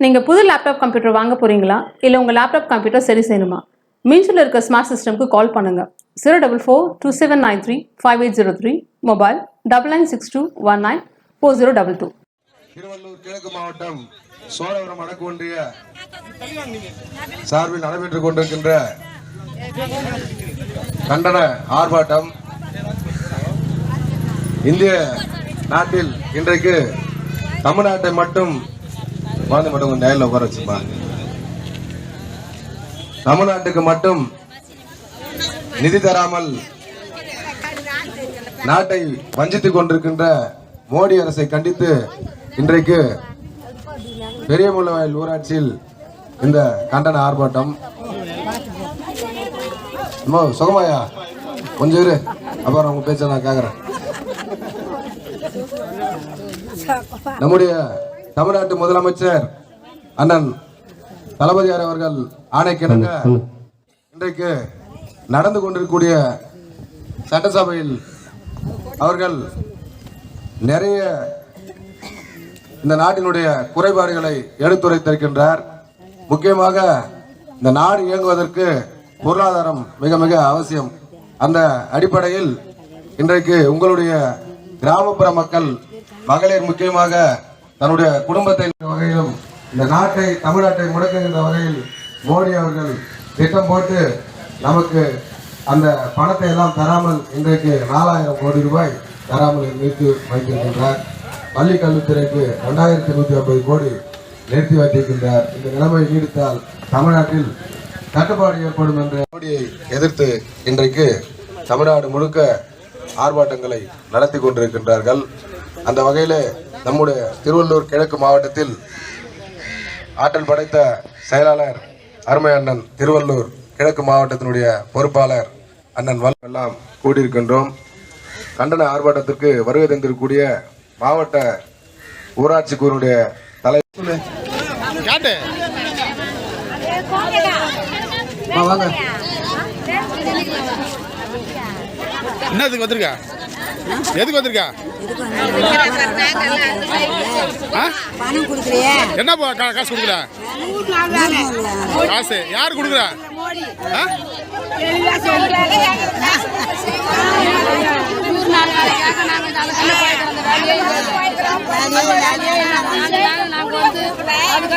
நீங்கள் புது laptop computer வாங்க போகிறீங்களா இல்லை உங்கள் லேப்டாப் கம்ப்யூட்டர் சரி செய்யணுமா? மீன்ஸில் இருக்க ஸ்மார்ட் சிஸ்டம்க்கு கால் பண்ணுங்கள் zero double four two seven nine three five eight zero three mobile double nine six two one nine four zero double two Tiruvallur கிழக்கு மாவட்டம் சோழவரம் வடக்கு ஒன்றிய சார்பில் நடைபெற்றுக் கொண்டிருக்கின்ற கண்டன ஆர்ப்பாட்டம் இந்திய நாட்டில் இன்றைக்கு தமிழ்நாட்டை மட்டும் குழந்தை மட்டும் கொஞ்சம் நேரில் உட்கார வச்சுப்பா தமிழ்நாட்டுக்கு மட்டும் நிதி தராமல் நாட்டை வஞ்சித்துக் கொண்டிருக்கின்ற மோடி அரசை கண்டித்து இன்றைக்கு பெரியமுள்ளவயல் ஊராட்சியில் இந்த கண்டன ஆர்ப்பாட்டம். சுகமாயா? கொஞ்சம் இரு. அப்புறம் உங்க பேச்ச நான் கேக்குறேன். நம்முடைய தமிழ்நாட்டு முதலமைச்சர் அண்ணன் தளபதியார் அவர்கள் ஆணைக்கிணங்க இன்றைக்கு நடந்து கொண்டிருக்கக்கூடிய சட்டசபையில் அவர்கள் நிறைய இந்த நாட்டினுடைய குறைபாடுகளை எடுத்துரைத்திருக்கின்றார். முக்கியமாக இந்த நாடு இயங்குவதற்கு பொருளாதாரம் மிக மிக அவசியம். அந்த அடிப்படையில் இன்றைக்கு உங்களுடைய கிராமப்புற மக்கள் மகளிர் முக்கியமாக தன்னுடைய குடும்பத்தை வகையிலும் இந்த நாட்டை தமிழ்நாட்டை முடக்குகின்ற வகையில் மோடி அவர்கள் திட்டம் போட்டு நமக்கு அந்த பணத்தை எல்லாம் தராமல் இன்றைக்கு நாலாயிரம் கோடி ரூபாய் தராமல் நிறுத்தி வைத்திருக்கின்றார். பள்ளி கல்வித்துறைக்கு ரெண்டாயிரத்தி நூற்றி ஐம்பது கோடி நிறுத்தி வைத்திருக்கின்றார். இந்த நிலைமை நீடித்தால் தமிழ்நாட்டில் தட்டுப்பாடு ஏற்படும் என்ற மோடியை எதிர்த்து இன்றைக்கு தமிழ்நாடு முழுக்க ஆர்ப்பாட்டங்களை நடத்தி கொண்டிருக்கின்றார்கள். அந்த வகையில் நம்முடைய திருவள்ளூர் கிழக்கு மாவட்டத்தில் ஆற்றல் படைத்த செயலாளர் அருமை அண்ணன் திருவள்ளூர் கிழக்கு மாவட்டத்தினுடைய பொறுப்பாளர் அண்ணன் வல் எல்லாம் கூடியிருக்கின்றோம். கண்டன ஆர்ப்பாட்டத்திற்கு வருகை தந்திருக்கக்கூடிய மாவட்ட ஊராட்சி குழுவுடைய தலை காட்டு ஆ, வாங்க. என்னதுக்கு வந்திருக்கா? எதுக்கு வந்திருக்கா? ஆ? பணம் என்ன கா- காசு கொடுக்குற காசு. யார் கொடுக்குறா?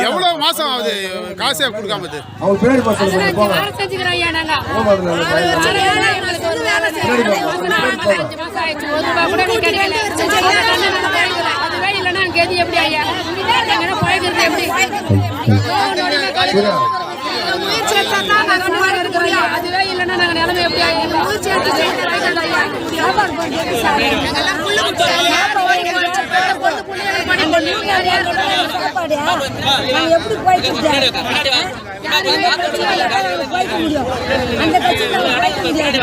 எவ்வளவு மாசம் ஆகுது? காசே கொடுக்காம இது? அவங்க? அதுவே இல்லைன்னா நாங்க நிலைமை எப்படி இந்த கட்சியில நாங்க போய்க்க முடியும் அந்த கட்சியில நாங்க போய்க்க முடியாது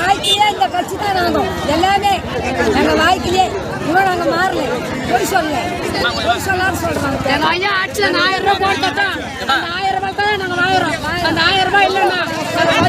வாழ்க்கையிலே இந்த கட்சி தான் நாங்க எல்லாமே நாங்க வாழ்க்கையிலே இன்னும் நாங்க மாறல. பொய் சொல்ல பொய் சொல்லான்னு சொல்றாங்க. எங்க ஐயா ஆட்சியில நான் ஆயிரம் ரூபாய் அந்த ஆயிரம் ரூபாய் தான் நாங்க வாங்குறோம். அந்த ஆயிரம் ரூபாய் இல்லைன்னா நாங்க